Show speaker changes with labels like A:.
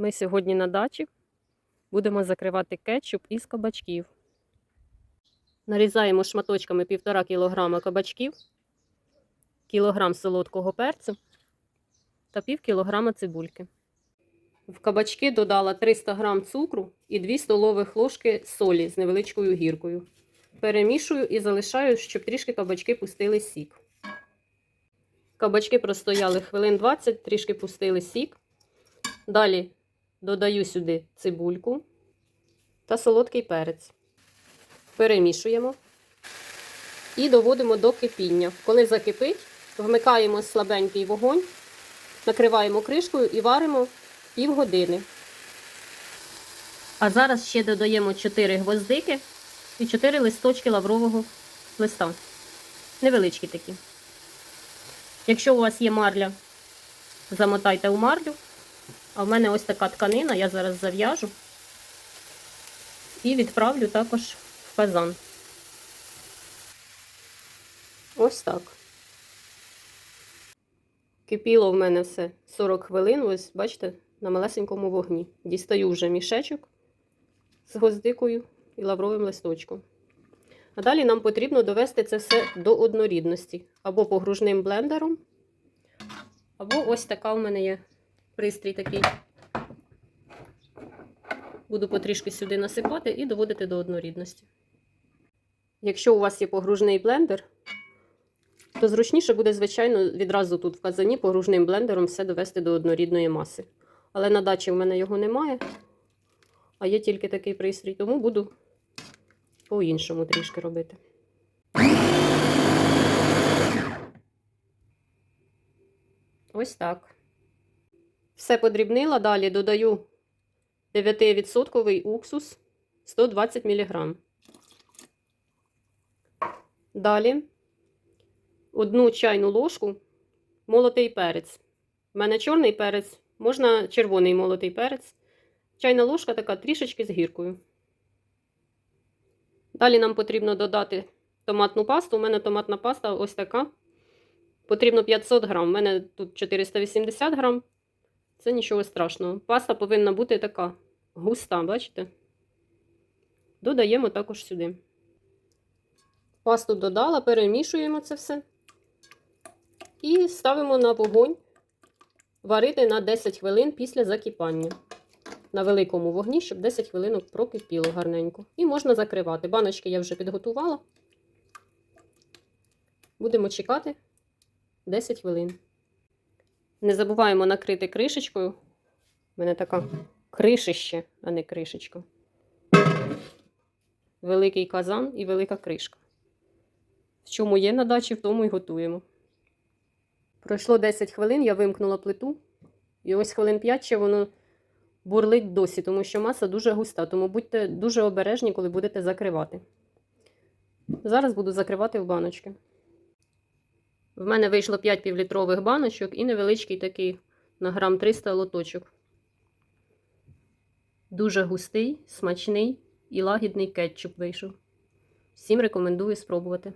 A: Ми сьогодні на дачі будемо закривати кетчуп із кабачків. Нарізаємо шматочками 1,5 кг кабачків, кілограм солодкого перцю та пів кілограма цибульки. В кабачки додала 300 г цукру і 2 столових ложки солі з невеличкою гіркою. Перемішую і залишаю, щоб трішки кабачки пустили сік. Кабачки простояли хвилин 20, трішки пустили сік. Далі додаю сюди цибульку та солодкий перець. Перемішуємо і доводимо до кипіння. Коли закипить, вмикаємо слабенький вогонь, накриваємо кришкою і варимо півгодини. А зараз ще додаємо 4 гвоздики і 4 листочки лаврового листа. Невеличкі такі. Якщо у вас є марля, замотайте у марлю. А в мене ось така тканина, я зараз зав'яжу і відправлю також в казан. Ось так. Кипіло в мене все 40 хвилин, ось, бачите, на малесенькому вогні. Дістаю вже мішечок з гвоздикою і лавровим листочком. А далі нам потрібно довести це все до однорідності. Або погружним блендером, або ось така в мене є пристрій такий. Буду потрішки сюди насипати і доводити до однорідності. Якщо у вас є погружний блендер, то зручніше буде, звичайно, відразу тут в казані погружним блендером все довести до однорідної маси. Але на дачі в мене його немає, а є тільки такий пристрій, тому буду по-іншому трішки робити. Ось так. Все подрібнила. Далі додаю 9% уксус 120 мг. Далі одну чайну ложку молотий перець. У мене чорний перець, можна червоний молотий перець. Чайна ложка така трішечки з гіркою. Далі нам потрібно додати томатну пасту. У мене томатна паста ось така. Потрібно 500 грам. У мене тут 480 грам. Це нічого страшного. Паста повинна бути така густа, бачите? Додаємо також сюди. Пасту додала, перемішуємо це все. І ставимо на вогонь варити на 10 хвилин після закипання. На великому вогні, щоб 10 хвилин прокипіло гарненько. І можна закривати. Баночки я вже підготувала. Будемо чекати 10 хвилин. Не забуваємо накрити кришечкою. У мене така кришище, а не кришечка. Великий казан і велика кришка. В чому є на дачі, в тому і готуємо. Пройшло 10 хвилин, я вимкнула плиту. І ось хвилин 5 ще воно бурлить досі, тому що маса дуже густа. Тому будьте дуже обережні, коли будете закривати. Зараз буду закривати в баночки. В мене вийшло 5 півлітрових баночок і невеличкий такий на грам 300 лоточок. Дуже густий, смачний і лагідний кетчуп вийшов. Всім рекомендую спробувати.